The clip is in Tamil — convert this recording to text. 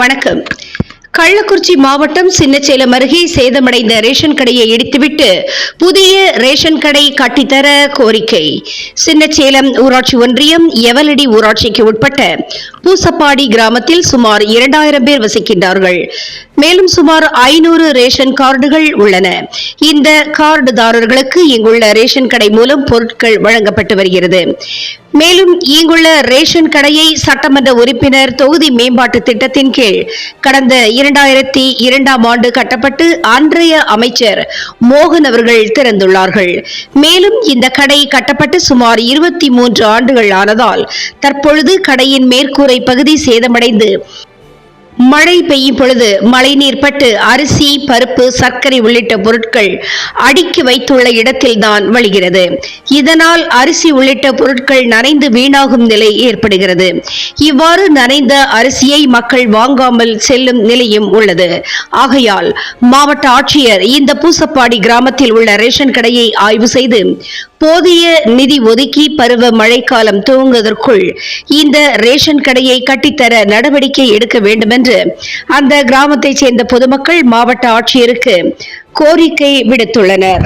வணக்கம். கள்ளக்குறிச்சி மாவட்டம் சின்னச்சேலம் அருகே சேதமடைந்த ரேஷன் கடையை இடித்துவிட்டு புதிய ரேஷன் கடை கட்டித்தர கோரிக்கை. சின்னச்சேலம் ஊராட்சி ஒன்றியம் எவலடி ஊராட்சிக்கு உட்பட்ட பூசப்பாடி கிராமத்தில் சுமார் இரண்டாயிரம் பேர் வசிக்கின்றார்கள். மேலும் சுமார் ஐநூறு ரேஷன் கார்டுகள் உள்ளன. இந்த கார்டுதாரர்களுக்கு இங்குள்ள ரேஷன் கடை மூலம் பொருட்கள் வழங்கப்பட்டு வருகிறது. மேலும் இங்குள்ள ரேஷன் கடையை சட்டமன்ற உறுப்பினர் தொகுதி மேம்பாட்டு திட்டத்தின் கீழ் கடந்த இரண்டாயிரத்தி இரண்டாம் ஆண்டு கட்டப்பட்டு அன்றைய அமைச்சர் மோகன் அவர்கள் திறந்துள்ளார்கள். மேலும் இந்த கடை கட்டப்பட்டு சுமார் இருபத்தி மூன்று ஆண்டுகள் ஆனதால் தற்பொழுது கடையின் மேற்கூரை பகுதி சேதமடைந்து மழை பெய்யும் பொழுது மழைநீர் பட்டு அரிசி பருப்பு சர்க்கரை உள்ளிட்ட பொருட்கள் அடுக்கி வைத்துள்ள இடத்தில்தான் வழிகிறது. இதனால் அரிசி உள்ளிட்ட பொருட்கள் நனைந்து வீணாகும் நிலை ஏற்படுகிறது. இவ்வாறு நனைந்த அரிசியை மக்கள் வாங்காமல் செல்லும் நிலையும் உள்ளது. ஆகையால் மாவட்ட ஆட்சியர் இந்த பூசப்பாடி கிராமத்தில் உள்ள ரேஷன் கடையை ஆய்வு செய்து போதிய நிதி ஒதுக்கி பருவ மழைக்காலம் துவங்குவதற்குள் இந்த ரேஷன் கடையை கட்டித்தர நடவடிக்கை எடுக்க என்று அந்த கிராமத்தைச் சேர்ந்த பொதுமக்கள் மாவட்ட ஆட்சியருக்கு கோரிக்கை விடுத்துள்ளனர்.